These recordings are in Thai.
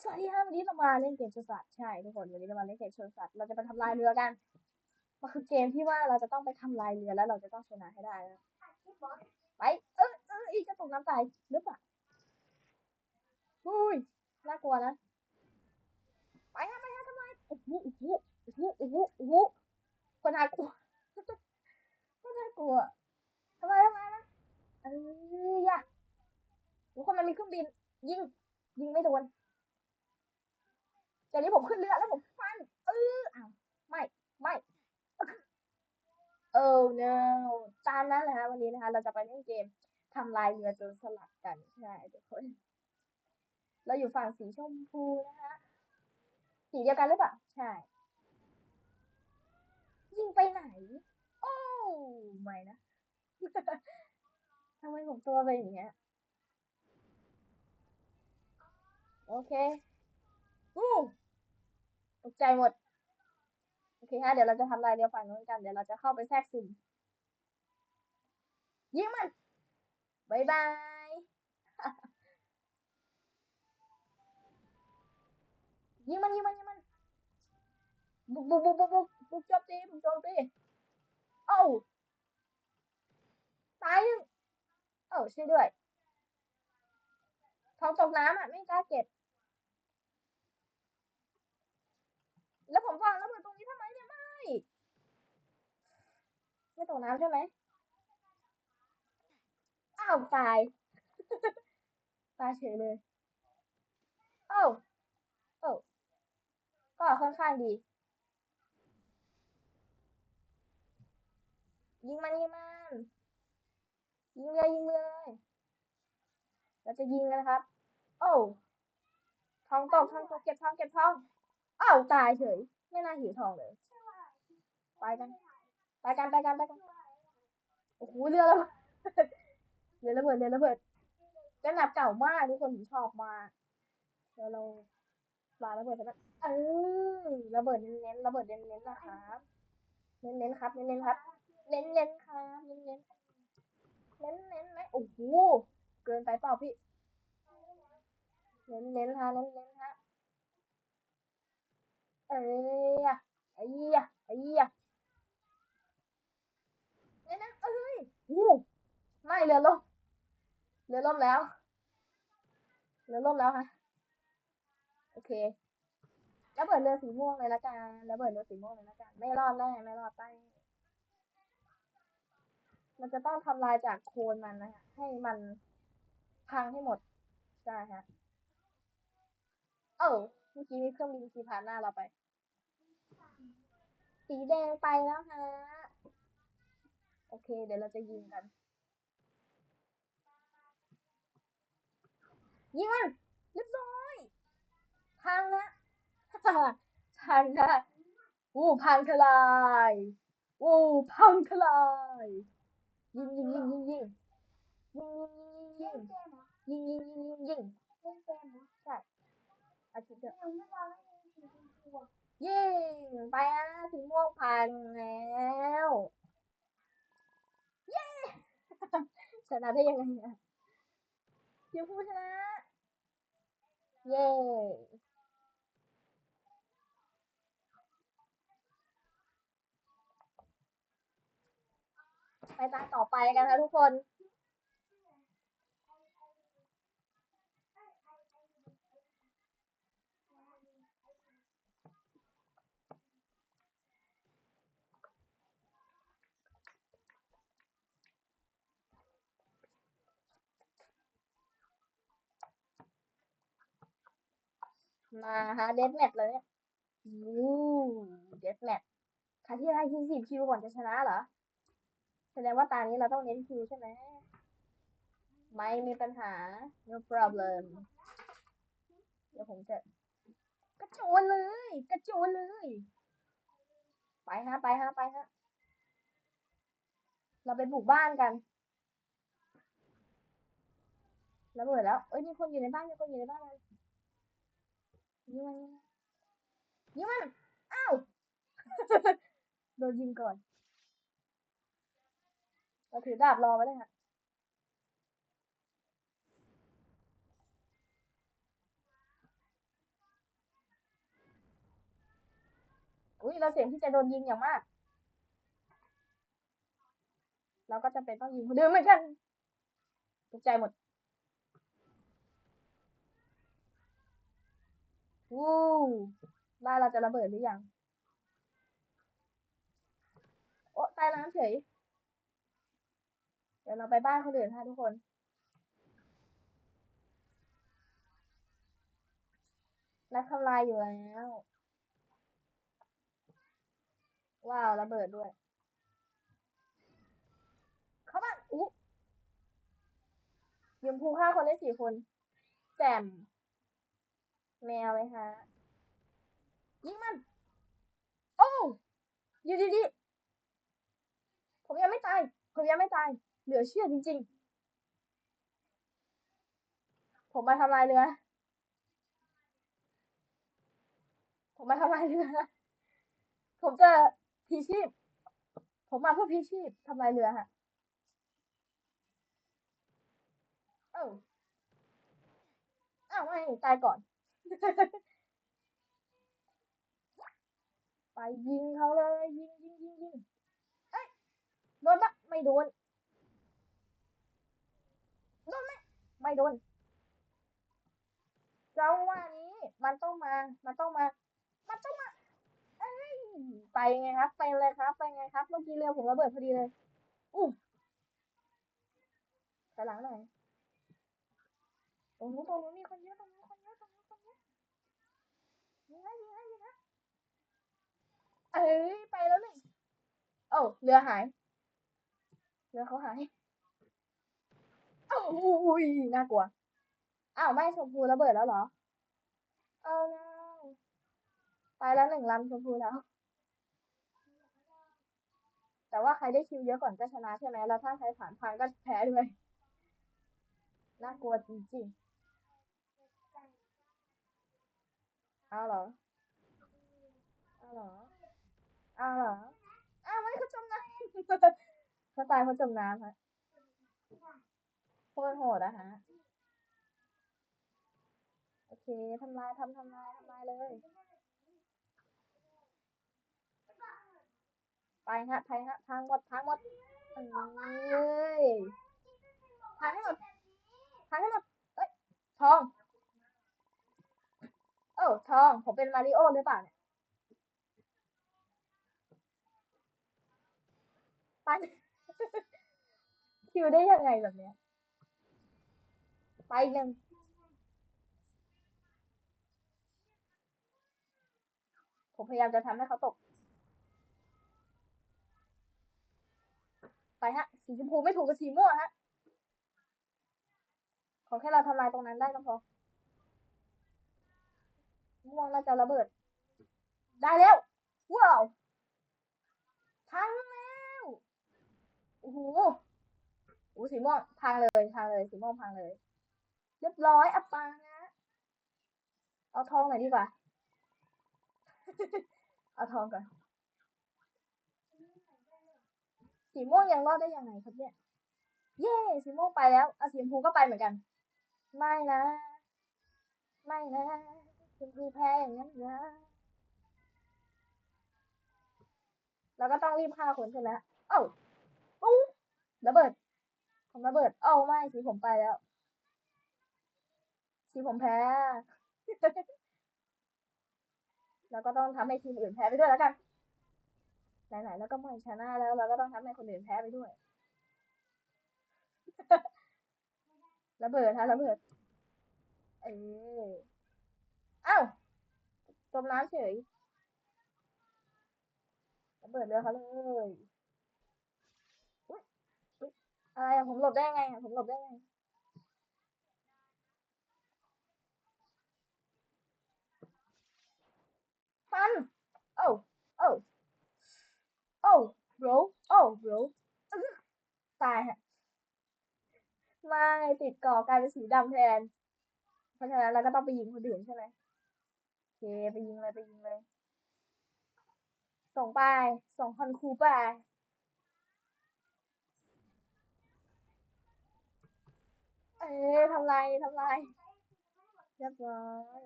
สวัสดีครับวันนี้เรามาเล่นเกมชนสัตว์ใช่ทุกคนวันนี้เรามาเล่นเกมชนสัตว์เราจะไปทำลายเรือกันมันคือเกมที่ว่าเราจะต้องไปทำลายเรือแล้วเราจะต้องชนะให้ได้นะไปเออเอออีกจะตกน้ำตายหรือเปล่าอุ้ยน่ากลัวนะไปฮะไปฮะทำไมโอ้โหโอ้โหโอ้โหโอ้โหโอ้โหคนน่ากลัวคนน่ากลัวทำไมทำไมนะเอออย่าทุกคนมันมีเครื่องบินยิงยิงไม่โดน จากนี้ผมขึ้นเรือแล้วผมฟันเอออ้าวไม่ไม่โอ้ no ตามนั้นแหละฮะวันนี้นะคะ เราจะไปเล่นเกมทำลายเรือจนสลัดกันใช่ทุกคน เราอยู่ฝั่งสีชมพูนะคะสีเดียวกันหรือเปล่าใช่ยิงไปไหน โอ้ไม่นะทำไมผมตัวเป็นอย่างเงี้ยโอเคอู้ ตกใจหมด โอเคฮะเดี๋ยวเราจะทำลายเรือฝั่งนู้นกัน เดี๋ยวเราจะเข้าไปแทรกซึมยิงมันบายบายยิงมันยิงมันยิงมันบุกบุกบุกบุกบุกบุกจมตีบุกจมตีเอ้าตายยังเอ้าช่วยด้วยทองตกน้ำอะไม่กล้าเก็บ แล้วผมฟังแล้วมันตรงนี้ทำไมเนี่ยไม่ไม่ตกน้ำใช่ไหมอ้าวตาย ตายเฉยเลยเอ้าเอ้ก็ค่อนข้างดี ยิงมันยิงมันยิงเลยยิงเลยเราจะยิงกันนะครับ โอ้ทองตกทองตกเก็บทองเก็บทอง อ้าวตายเฉย ไม่น่าหิวทองเลย ไปกัน ไปกันไปกันไปกันโอ้โหเรือแล้วเรือระเบิดเรือระเบิดเป็นแบเก่ามากทุกคนผมชอบมากเดี๋ยวเราปลาระเบิดกันเออระเบิดเน้นๆระเบิดเน้นๆนะครับเน้นๆครับเน้นๆครับเน้นๆครับเน้นๆเน้นๆไหมโอ้โห เกินไปเปล่าพี่ เน้นๆฮะเน้นๆฮะ เอ้ยอะไอ้ยะไอ้ยะเน้นๆเอ้ยอู้ไม่เรือล่มเรือล่มแล้วเรือล่มแล้วค่ะโอเคระเบิดเรือสีม่วงเลยละกันระเบิดเรือสีม่วงเลยละกันไม่รอดแน่ไม่รอดใต้มันจะต้องทำลายจากโคนมันนะคะให้มันพังให้หมดใช่ฮะเออ มื่อกี้มีเครื่องบินขี่ผ่านหน้าเราไป สีแดงไปแล้วฮะ โอเค เดี๋ยวเราจะยิงกัน ยิงมันเรียบร้อยพังนะพังนะอู้พังทลายอู้พังทลาย ยิงยิงยิงยิงยิงยิงยิงยิงยิงยิงยิงยิงยิงยิงใช่ อาทิตย์เดียวเยิงไปอะสีม่วงพังแล้วเย้ชนะได้ยังไงอะทีมผู้ชนะเย้ไปตาต่อไปกันค่ะทุกคน มาฮะเดสแมทเลยเนี่ยวู้เดสแมทครที่ได้ยิงสิบคิวก่อนจะชนะเหรอ แสดงว่าตานี้เราต้องเน้นคิวใช่ไหม ไม่มีปัญหา no problem เดี๋ยวผมจะกระโจนเลย กระโจนเลย ไปฮะ ไปฮะ ไปฮะ เราไปบุกบ้านกันระเบิดแล้ว เอ้ยมีคนอยู่ในบ้าน มีคนอยู่ในบ้านเล ยิงมันยิงมันอ้าวโดนยิงก่อนเราถือดาบรอไว้เลยค่ะอุ้ยเราเสี่ยงที่จะโดนยิงอย่างมากเราก็จำเป็นต้องยิงเดิมเหมือนกันตกใจหมด บ้านเราจะระเบิดหรือยัง โอ้ตายน้ำเฉย เดี๋ยวเราไปบ้านคนอื่นค่ะทุกคนนักทำลายอยู่แล้ว ว้าวระเบิดด้วย เข้าบ้าอุ๊ยิมพูฆ่าคนได้สี่คน แจมแมวเลยฮะ ยิงมัน โอ้อยู่ดีๆผมยังไม่ตาย ผมยังไม่ตาย เหลือเชื่อจริง ๆ ผมมาทำลายเรือ ผมมาทำลายเรือ ผมจะพีชีพ ผมมาเพื่อพีชีพทำลายเรือฮะเอ้าอ้าวไม่ตายก่อน ไปยิงเขาเลย ยิงยิงยิงยิงเอ้ยโดนปะไม่โดนโดนไหมไม่โดนจังหวะนี้มันต้องมา มันต้องมา มันต้องมาเอ้ยไปไงครับ ไปเลยครับ ไปไงครับ เมื่อกี้เรือผมระเบิดพอดีเลยอู้ไปหลังหน่อยตรงนู้นตรงนู้นมีคนเยอะตรงนู้นคนเยอะตรงนู้นคนเยอะยิงให้ยิงให้ยิงให้ เอ้ยไปแล้วหนึ่งโอ้เรือหาย เรือเขาหายอ้าวอุ้ยน่ากลัวอ้าวไม่ชมพูระเบิดแล้วเหรอ เอา no ไปแล้วหนึ่งลำชมพูแล้ว แต่ว่าใครได้คิวเยอะก่อนก็ชนะใช่ไหมแล้วถ้าใครผ่านพังก็แพ้ด้วยน่ากลัวจริงๆเอาเหรอเอาเหรอ อ้าวเหรออ้าวไม่เขาจมน้ำเขาตายเพราะจมน้ำฮะโคตรโหดอะฮะโอเคทำลายทำทำลายทำลายเลย ไปฮะไปฮะพังหมดพังหมดเอ้ยพังให้หมดพังให้หมดเอ้ยทอง เออทองผมเป็นมาริโอหรือเปล่าเนี่ย ไปคิวได้ยังไงแบบเนี้ย ไปหนึ่งผมพยายามจะทำให้เขาตก ไปฮะ สีชมพูไม่ถูกกับสีม่วงฮะ ขอแค่เราทำลายตรงนั้นได้ก็พอ ม่วงน่าจะระเบิด ได้แล้ว ว้าวพังแล้วโอ้โหโอ้สีม่วงพังเลยพังเลยสีม่วงพังเลย เรียบร้อยอัปปานะ เอาทองหน่อยดีกว่า เอาทองก่อน สีม่วงยังรอดได้ยังไงครับเนี่ย เย้สีม่วงไปแล้วอะสีชมพูก็ไปเหมือนกัน ไม่นะ ไม่นะสีชมพูแพ้อย่างนั้นนะเราก็ต้องรีบฆ่าคนใช่ไหมเอ้า ผมระเบิด เอ้าไม่สีผมไปแล้ว สีผมแพ้เราก็ต้องทำให้ทีมอื่นแพ้ไปด้วยแล้วกัน ไหนๆแล้วก็ไม่ชนะแล้ว เราก็ต้องทำให้คนอื่นแพ้ไปด้วย ระเบิดฮะระเบิด เออเอ้าจมน้ำเฉยระเบิดเรือเขาเลย อะไรอะผมหลบได้ไงอะผมหลบได้ไงฟัน โอ้โอ้โอ้ bro โอ้ bro ตายฮะไม่ติดกาะกลายเป็นสีดำแทน เพราะฉะนั้นเราก็ต้องไปยิงคนอื่นใช่ไหมโอเค ไปยิงเลย ไปยิงเลย ส่งไป ส่งคอนคูไป เอ้ทำลายทำลายเรียบร้อย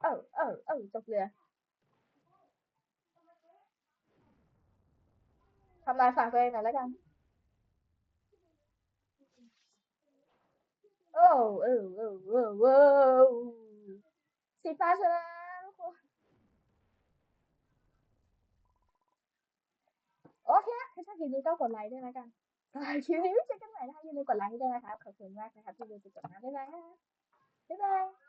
เออเออเออตกเรือทำลายฝากตัวเองหน่อยแล้วกัน โอ้เออเออเออเออสีฟ้าชนะทุกคนโอเคถ้าชอบคลิปนี้ก็กดไลค์ด้วยนะกัน คลิปนี้ไว้เจอกันใหม่นะคะอย่าลืมกดไลค์ให้ด้วยนะคะขอบคุณมากนะครับที่ดูจนจบนะบ๊ายบายค่ะบ๊ายบาย